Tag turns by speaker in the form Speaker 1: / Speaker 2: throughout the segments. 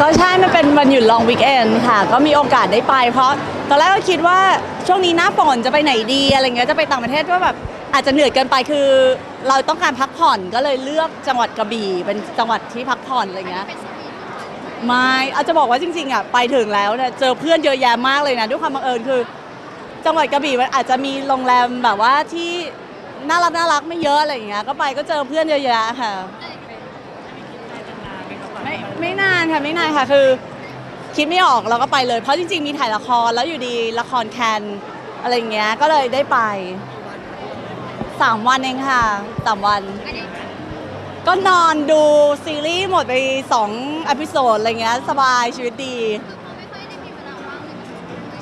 Speaker 1: ก็ใช่มันเป็นวันหยุดลองวีคเอนค่ะ ก็มีโอกาสได้ไป เพราะตอนแรกก็คิดว่าช่วงนี้หน้าฝนจะไปไหนดีอะไรเงี้ยจะไปต่างประเทศว่าแบบอาจจะเหนื่อยเกินไปคือ เราต้องการพักผ่อนก็เลยเลือกจังหวัดกระบี่เป็นจังหวัดที่พักผ่อนอะไรเงี้ยไม่อาจจะบอกว่าจริงๆอะไปถึงแล้วเนี่ยเจอเพื่อนเยอะแยะมากเลยนะด้วยความบังเอิญคือ จังหวัดกระบี่มันอาจจะมีโรงแรมแบบว่าที่น่ารักน่ารักไม่เยอะอะไรอย่างเงี้ยก็ไปก็เจอเพื่อนเยอะแยะค่ะ ไม่ไม่นานค่ะไม่นานค่ะคือ คิดไม่ออกเราก็ไปเลย เพราะจริงๆมีถ่ายละครแล้วอยู่ดีละครแคนอะไรอย่างเงี้ยก็เลยได้ไปสามวันเองค่ะสามวัน ก็นอนดูซีรีส์หมดไปสองอพิโซดอะไรเงี้ยสบายชีวิตดี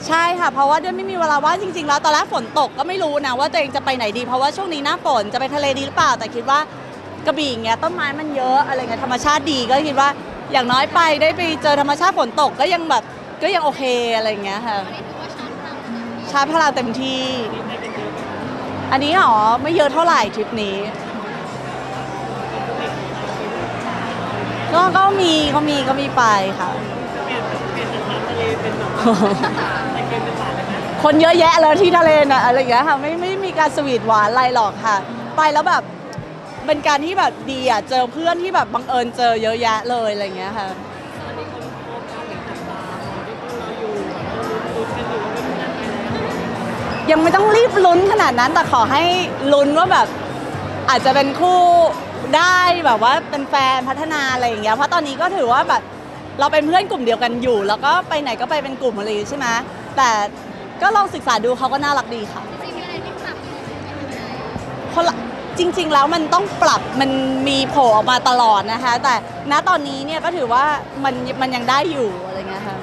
Speaker 1: ใช่ค่ะ เพราะว่าด้วยไม่มีเวลาว่างจริง ๆ แล้วตอนแรกฝนตกก็ไม่รู้นะว่าตัวเองจะไปไหนดี เพราะว่าช่วงนี้หน้าฝนจะไปทะเลดีหรือเปล่าแต่คิดว่า กระบี่อย่างเงี้ยต้นไม้มันเยอะอะไรเงี้ยธรรมชาติดีก็คิดว่าอย่างน้อยไปได้ไปเจอธรรมชาติฝนตกก็ยังแบบก็ยังโอเคอะไรเงี้ยค่ะชาร์จพลังเต็มที่ อันนี้หรอไม่เยอะเท่าไหร่ทริปนี้ ก็ก็มีก็มีก็มีไปค่ะคนเยอะแยะเลยที่ทะเลน่ะอะไรอย่างเงี้ยค่ะไม่ไม่มีการสวีทหวานอะไรหรอกค่ะ ไปแล้วแบบ เป็นการที่แบบดีอะเจอเพื่อนที่แบบบังเอิญเจอเยอะแยะเลยอะไรอย่างเงี้ยค่ะ ยังไม่ต้องรีบลุ้นขนาดนั้นแต่ขอให้ลุ้นว่าแบบอาจจะเป็นคู่ได้แบบว่าเป็นแฟนพัฒนาอะไรอย่างเงี้ยเพราะตอนนี้ก็ถือว่าแบบเราเป็นเพื่อนกลุ่มเดียวกันอยู่ แล้วก็ไปไหนก็ไปเป็นกลุ่มอะไรอย่างงี้ใช่ไหมแต่ก็ลองศึกษาดูเขาก็น่ารักดีค่ะคนละ จริง ๆ แล้วมันต้องปรับมันมีโผล่ออกมาตลอดนะคะ แต่ณตอนนี้เนี่ยก็ถือว่ามันมันยังได้อยู่อะไรเงี้ยค่ะ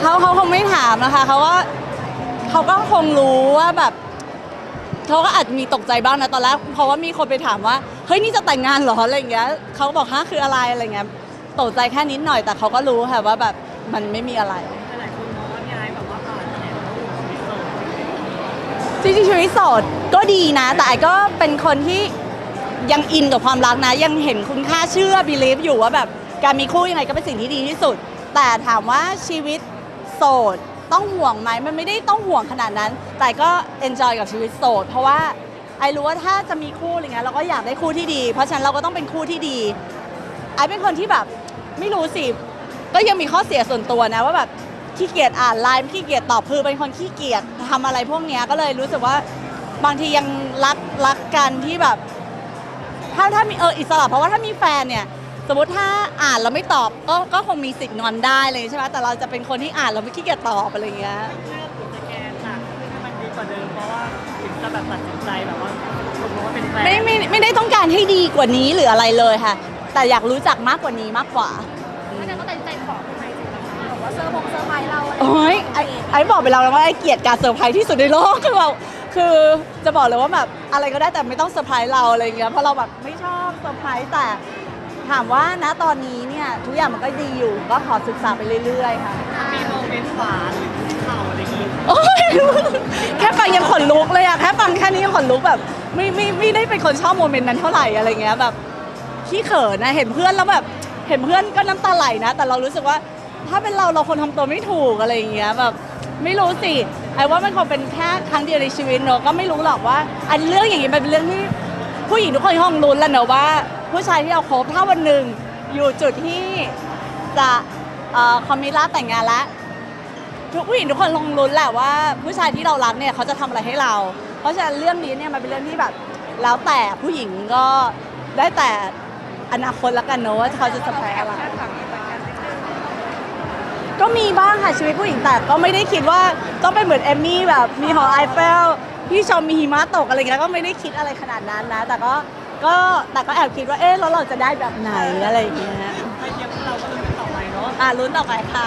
Speaker 1: เขาเขาคงไม่ถามนะคะเขาก็เขาก็คงรู้ว่าแบบเขาก็อาจจะมีตกใจบ้างนะตอนแรกเพราะว่ามีคนไปถามว่าเฮ้ยนี่จะแต่งงานเหรออะไรอย่างเงี้ยเขาบอกฮะคืออะไรอะไรเงี้ยตกใจแค่นิดหน่อยแต่เขาก็รู้ค่ะว่าแบบมันไม่มีอะไร จริงๆชีวิตโสดก็ดีนะ แต่ไอ้ก็เป็นคนที่ยังอินกับความรักนะ ยังเห็นคุณค่าเชื่อ believe อยู่ว่าแบบการมีคู่ยังไงก็เป็นสิ่งที่ดีที่สุด แต่ถามว่าชีวิตโสดต้องห่วงไหมมันไม่ได้ต้องห่วงขนาดนั้น แต่ก็ enjoy กับชีวิตโสด เพราะว่าไอรู้ว่าถ้าจะมีคู่อะไรเงี้ยเราก็อยากได้คู่ที่ดี เพราะฉะนั้นเราก็ต้องเป็นคู่ที่ดีไอเป็นคนที่แบบไม่รู้สิก็ยังมีข้อเสียส่วนตัวนะว่าแบบ ขี้เกียจอ่านไลน์ขี้เกียจตอบคือเป็นคนขี้เกียจทำอะไรพวกเนี้ยก็เลยรู้สึกว่าบางทียังรักรักกันที่แบบ ถ้าถ้ามีเอออิสระเพราะว่าถ้ามีแฟนเนี่ย สมมติถ้าอ่านแล้วไม่ตอบก็ก็คงมีสิทธิ์งอนได้เลยใช่ไหมแต่เราจะเป็นคนที่อ่านแล้วไม่ขี้เกียจตอบอะไรอย่างเงี้ย
Speaker 2: เลือกหรือสแกนหนักขึ้นให้มันดีกว่าเดิมเพราะว่าถึงจะแบบตัดสินใจแบบว่าสมมติว่าเป็นแฟน
Speaker 1: ไม่ไม่ไม่ได้ต้องการให้ดีกว่านี้หรืออะไรเลยค่ะ แต่อยากรู้จักมากกว่านี้มากกว่า
Speaker 3: ไม่งั้นก็ตัดสินใจขอทำไมจริงๆแบบ ว่าเซอร์พงเซอร์ไพรส์เราอะไร
Speaker 1: โอ้ยไอ้ไอ้บอกไปแล้วว่าไอ้เกลียดการเซอร์ไพรส์ที่สุดในโลกคือเราคือจะบอกเลยว่าแบบอะไรก็ได้แต่ไม่ต้องเซอร์ไพรส์เราอะไรเงี้ยเพราะเราแบบไม่ชอบเซอร์ไพรส์แต่ ถามว่าณตอนนี้เนี่ยทุกอย่างมันก็ดีอยู่ก็ขอศึกษาไปเรื่อยๆค่ะ
Speaker 2: มีโมเมนต์หวานหรือเข่าอะไรอย่างงี้
Speaker 1: โอ๊ยแค่ฟังยังขนลุกเลยอะแค่ฟังแค่นี้ยังขนลุกแบบไม่ไม่ไม่ได้เป็นคนชอบโมเมนต์นั้นเท่าไหร่อะไรเงี้ยแบบขี้เขินนะเห็นเพื่อนแล้วแบบเห็นเพื่อนก็น้ำตาไหลนะ แต่เรารู้สึกว่า ถ้าเป็นเราเราคนทำตัวไม่ถูกอะไรอย่างเงี้ยแบบไม่รู้สิไอ้ว่ามันคงเป็นแค่ครั้งเดียวในชีวิตเนอะก็ไม่รู้หรอกว่า อันเรื่องอย่างนี้มันเป็นเรื่องที่ผู้หญิงทุกคนคงรู้แหล้วเนอะว่า ผู้ชายที่เราคบถ้าวันหนึ่งอยู่จุดที่จะเอ่อคอมมิตแล้วแต่งงานแล้ว ทุกผู้หญิงทุกคนลงลุ้นแหละว่าผู้ชายที่เรารักเนี่ยเขาจะทำอะไรให้เรา เพราะฉะนั้นเรื่องนี้เนี่ยมันเป็นเรื่องที่แบบแล้วแต่ผู้หญิงก็ได้แต่อนาคตแล้วกันเนอะว่าเขาจะสะพายอะไร ก็มีบ้างค่ะชีวิตผู้หญิงแต่ก็ไม่ได้คิดว่าต้องเป็นเหมือนเอมมี่แบบมีหอไอเฟลพี่ชมมีหิมะตกอะไรเงี้ยก็ไม่ได้คิดอะไรขนาดนั้นนะ แต่ก็ก็แต่ก็แอบคิดว่าเอ๊ะแล้วเราจะได้แบบไหนอะไรอย่างเงี้ย
Speaker 2: เทียบเราก็ลุ้นกันต่อไปเนาะ
Speaker 1: อะลุ้นต่อไปค่ะ